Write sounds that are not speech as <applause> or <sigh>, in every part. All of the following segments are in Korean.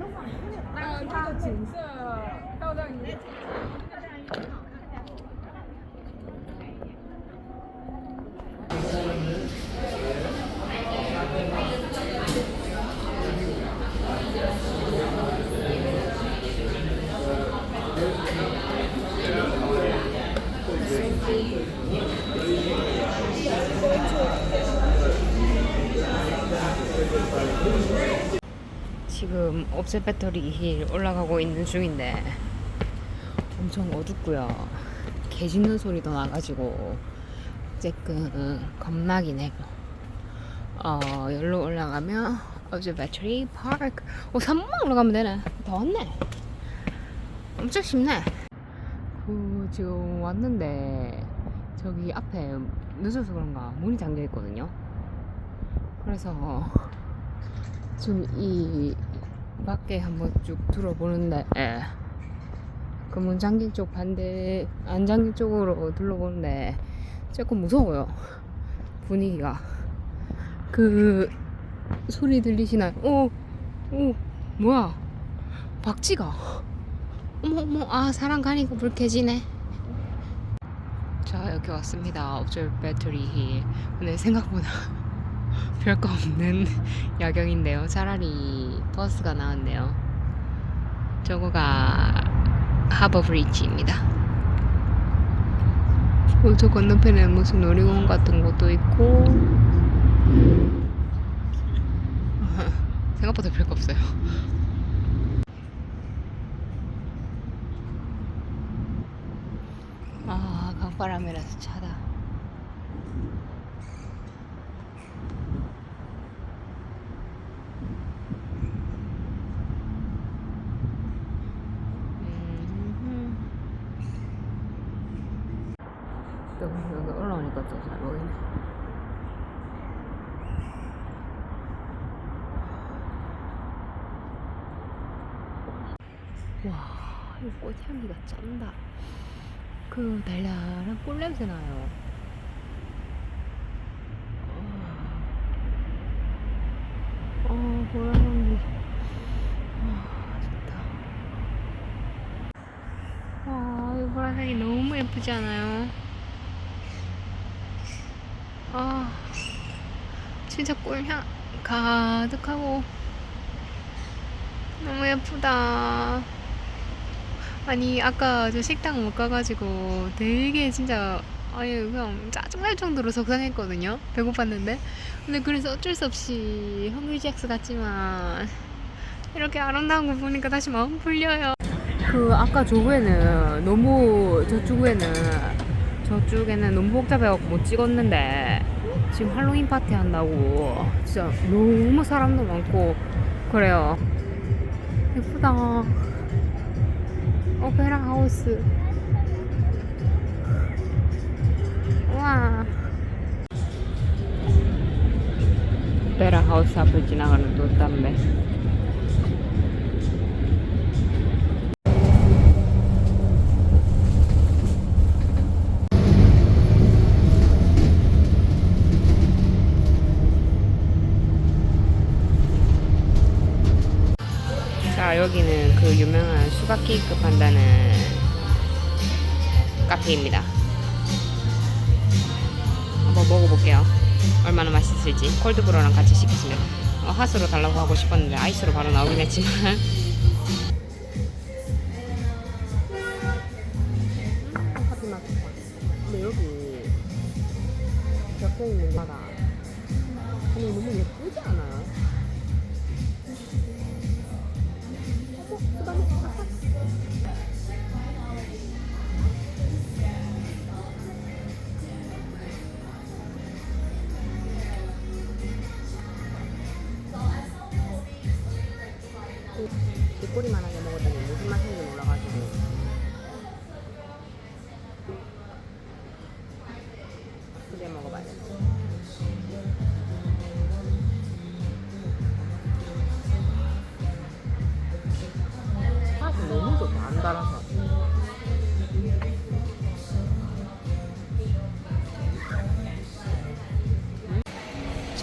嗯，它的景色漂亮 지금 옵셀배터리 힐 올라가고 있는 중인데 엄청 어둡고요. 개 짖는 소리도 나가지고 조금 겁나긴 해요. 어, 여기로 올라가면 옵셀배터리 파크 어, 3번 올라가면 되네. 더 왔네. 엄청 쉽네. 그 지금 왔는데 저기 앞에 늦어서 그런가 문이 잠겨 있거든요. 그래서 지금 이 밖에 한번 쭉 둘러보는데 그문 잠긴 쪽 반대 안 잠긴 쪽으로 둘러보는데 조금 무서워요. 분위기가. 그 소리 들리시나요? 오, 오, 뭐야? 박쥐가. 어머 어머 아 사람 가니까 불 켜지네. 자 여기 왔습니다. 옵절 배터리 힐 근데 생각보다 별거 없는 <laughs> 야경인데요. 차라리 버스가 나은데요. 저거가 하버 브릿지입니다. 어, 저 건너편에 무슨 놀이공원 같은 것도 있고 <laughs> 생각보다 별거 없어요. <laughs> 아 강바람이라서 차다. 또 여기 올라오니까 또 잘 보이네. 와, 이 꽃향기가 쩐다. 그 달달한 꿀 냄새 나요. 어, 보라향기. 아, 좋다. 아, 이 보라색이 너무 예쁘지 않아요? 아, 진짜 꿀향 가득하고 너무 예쁘다. 아니, 아까 저 식당 못 가가지고 되게 진짜 아니 그냥 짜증날 정도로 속상했거든요. 배고팠는데. 근데 그래서 어쩔 수 없이 헝그리잭스 같지만 이렇게 아름다운 거 보니까 다시 마음 풀려요. 그 아까 저거에는 너무 저쪽에는 저쪽에는 너무 복잡해갖고 못 찍었는데 지금 할로윈 파티 한다고 진짜 너무 사람도 많고 그래요 예쁘다 오페라 하우스 와 오페라 하우스 앞을 지나가는 노담배 자 수박 케이크 판다는 카페입니다. 한번 먹어볼게요. 얼마나 맛있을지 콜드브루랑 같이 시키시면 어, 핫으로 달라고 하고 싶었는데 아이스로 바로 나오긴 했지만 근데 있는 거가 아니 너무 예쁘지 않아요?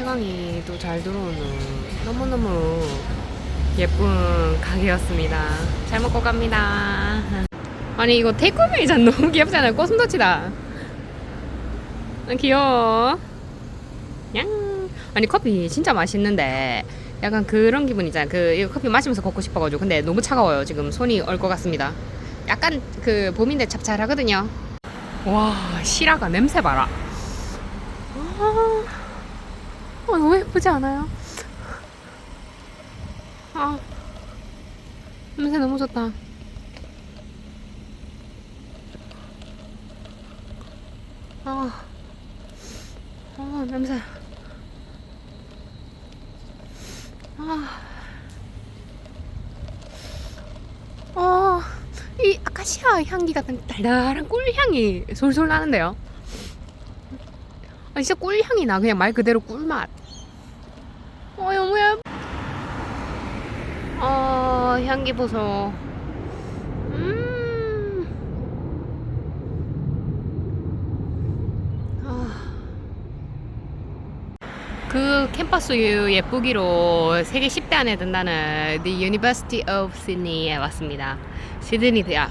채광이 또 잘 들어오는 너무너무 예쁜 가게였습니다. 잘 먹고 갑니다. 아니 이거 테이크어웨이잔 너무 귀엽잖아요. 코스모치다. 아, 귀여워. 양. 아니 커피 진짜 맛있는데 약간 그런 기분이잖아. 그 이거 커피 마시면서 걷고 싶어가지고 근데 너무 차가워요. 지금 손이 얼 것 같습니다. 약간 그 봄인데 찹쌀하거든요. 와 시라가 냄새 봐라. 아, 어, 너무 예쁘지 않아요? 아 냄새 너무 좋다. 아, 아 냄새. 아, 어, 이 아카시아 향기 같은 달달한 꿀 향이 솔솔 나는데요. 아, 진짜 꿀 향이 나 그냥 말 그대로 꿀맛. 어 너무 예뻐. 어 향기 보소. 음. 아. 그 캠퍼스 예쁘기로 세계 10대 안에 든다는 The University of Sydney에 왔습니다. 시드니 대학.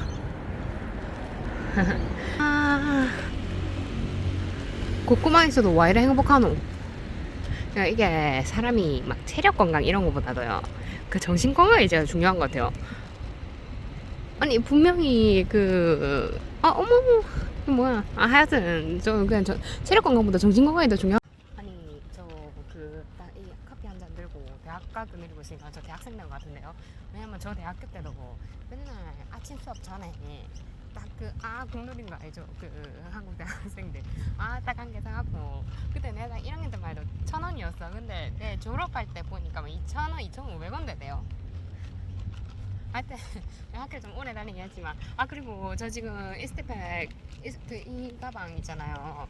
<laughs> 아, 걷고만 있어도 와 이래 행복하노? 이게 사람이 막 체력 건강 이런 거보다도요. 그 정신 건강이 제일 중요한 것 같아요. 아니 분명히 그 아 어머 그 뭐야 아 하여튼 저 그냥 저 체력 건강보다 정신 건강이 더 중요. 아니 저그이 커피 한 잔 들고 대학 가고 내리고 있으니까 저 대학생 된 것 같은데요. 왜냐면 저 대학교 때도 맨날 아침 수업 전에 딱그아 국룰인 거 알죠? 그 한국 대학생들 아 딱 한 개 사갖고 그때 내가 1학년 때 말도 천 원이었어. 근데 내 졸업할 때 보니까 막 2천 원, 2,500원 되대요. 하여튼 <laughs> 학교 좀 오래 다니긴 했지만 아 그리고 저 지금 이스테팩 그이 가방 있잖아요.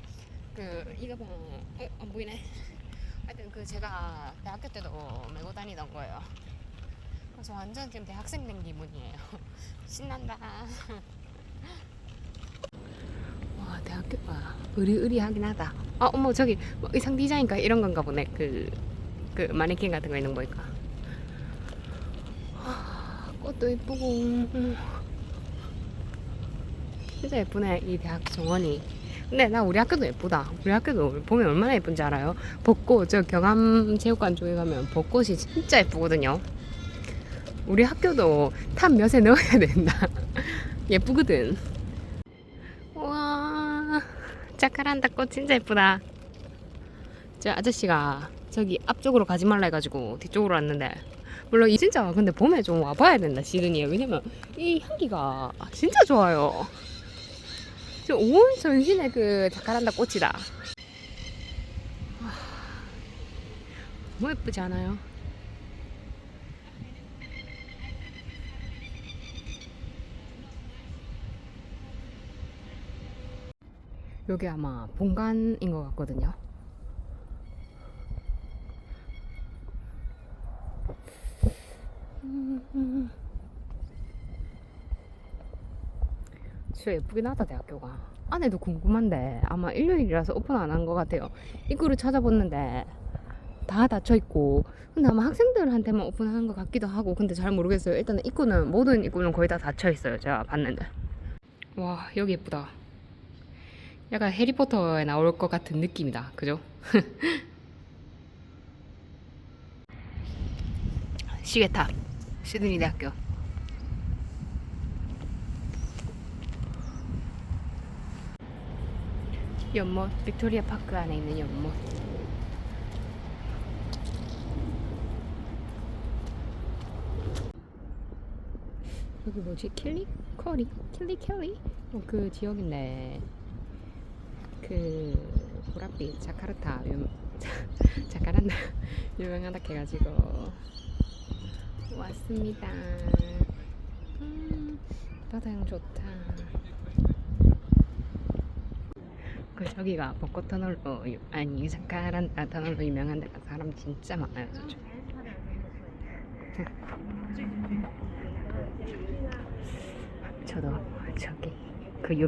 그 이 가방 어, 안 보이네. 하여튼 그 제가 대학교 때도 메고 다니던 거예요. 그래서 완전 지금 대학생 된 기분이에요. <laughs> 신난다. <laughs> 와 대학교가 의리의리하긴 하다. 아 어머 저기 뭐 의상 디자인가 이런 건가 보네. 그, 그 마네킹 같은 거 있는 거 보니까. 아, 꽃도 예쁘고. 음. 진짜 예쁘네 이 대학 정원이. 근데 나 우리 학교도 예쁘다. 우리 학교도 보면 얼마나 예쁜지 알아요? 벚꽃 저 경암 체육관 쪽에 가면 벚꽃이 진짜 예쁘거든요. 우리 학교도 탑 몇에 넣어야 된다. 예쁘거든. 우와, 자카란다 꽃 진짜 예쁘다. 저 아저씨가 저기 앞쪽으로 가지 말라 해가지고 뒤쪽으로 왔는데 물론 이 진짜 근데 봄에 좀 와봐야 된다 시드니에 왜냐면 이 향기가 진짜 좋아요. 저온 전신에 그 자카란다 꽃이다. 아, 너무 예쁘지 않아요? 여기 아마 본관인 것 같거든요. 진짜 예쁘긴 하다 대학교가. 안에도 궁금한데 아마 일요일이라서 오픈 안 한 것 같아요. 입구를 찾아봤는데 다 닫혀 있고 근데 아마 학생들한테만 오픈하는 것 같기도 하고 근데 잘 모르겠어요. 일단은 입구는 모든 입구는 거의 다 닫혀 있어요 제가 봤는데. 와 여기 예쁘다 약간 해리포터에 나올 것 같은 느낌이다. 그죠? <laughs> 시계탑 시드니 대학교. 연못 빅토리아 파크 안에 있는 연못. 여기 뭐지? 킬리? 커리? 킬리 켈리? 어, 그 지역인데 그 보랏빛 자카르타 유, 자카란다 <laughs> 유명하다 해가지고 왔습니다. 음, 바다향 좋다. 그 저기가 벚꽃 터널로 유- 아니 자카란다 터널로 유명한 데가 사람 진짜 많아요 저쪽. <laughs> 저도 저기 그 유.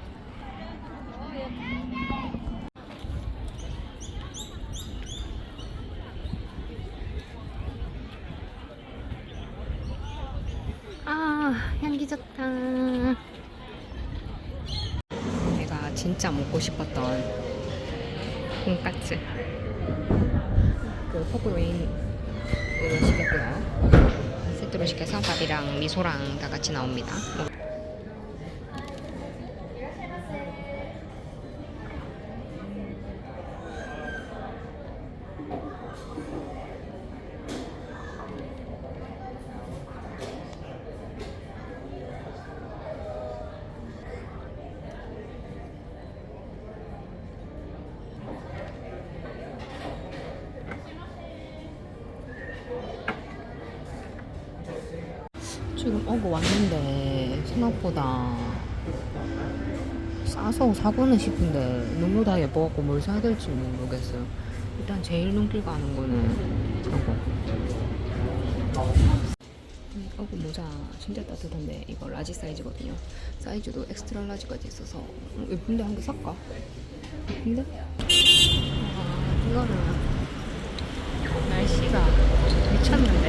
진짜 먹고 싶었던 돈까스. 그 포그레인으로 시켰고요. 세트로 시켜서 밥이랑 미소랑 다 같이 나옵니다. 지금 어고 왔는데 생각보다 싸서 사고는 싶은데 너무 다 예뻐갖고 뭘 사야 될지 모르겠어요. 일단 제일 눈길 가는 거는. 음, 어고 모자 진짜 따뜻한데 이거 라지 사이즈거든요. 사이즈도 엑스트라 라지까지 있어서 음, 예쁜데 한 개 살까? 예쁜데? 아, 이거는 날씨가 미쳤는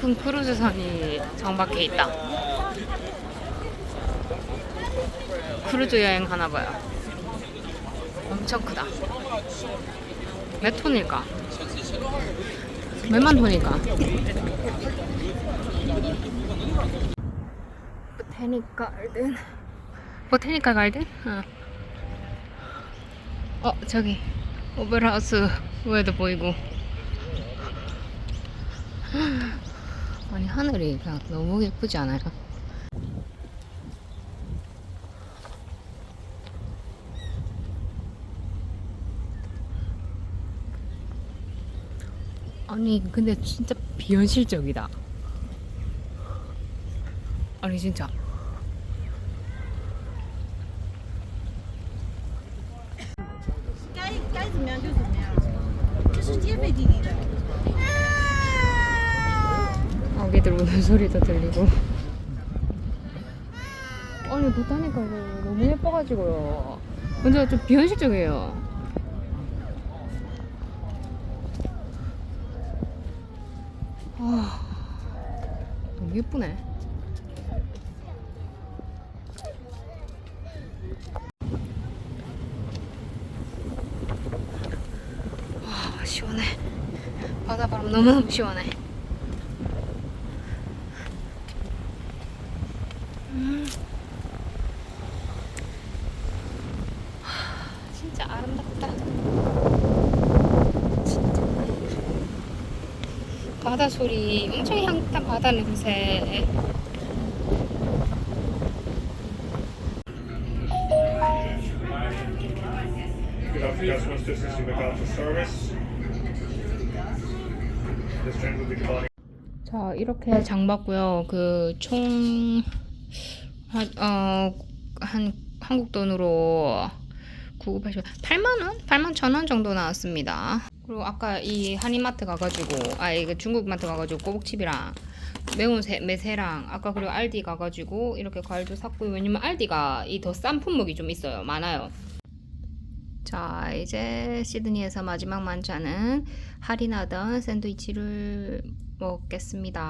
큰 크루즈선이 정밖에 있다. 크루즈 여행 하나 봐요. 엄청 크다. 몇 톤일까? 몇만 톤일까? 보테니까 갈든. 보테니까 갈든? 어. 어, 저기. 오베라하우스 외도 보이고. 아니 하늘이 그냥 너무 예쁘지 않아요? 아니 근데 진짜 비현실적이다. 아니 진짜. 아기들 우는 소리도 들리고. 아니 보타니까 이거 너무 예뻐가지고요. 근데 좀 비현실적이에요. 아 너무 예쁘네. 와 시원해. 바다바람 너무너무 시원해. 진짜 아름답다. 진짜. 바다 소리, 엄청 향긋한 바다 냄새. 자, 이렇게 장 봤고요. 그 총, 한, 어, 한, 한국 돈으로 9980, 8만원? 8만 천원 정도 나왔습니다. 그리고 아까 이 한인마트 가가지고, 아, 이거 중국마트 가가지고 꼬북칩이랑 매운 새, 매새랑, 아까 그리고 알디 가가지고 이렇게 과일도 샀고요. 왜냐면 알디가 이 더 싼 품목이 좀 있어요. 많아요. 자, 이제 시드니에서 마지막 만찬은 할인하던 샌드위치를 먹겠습니다.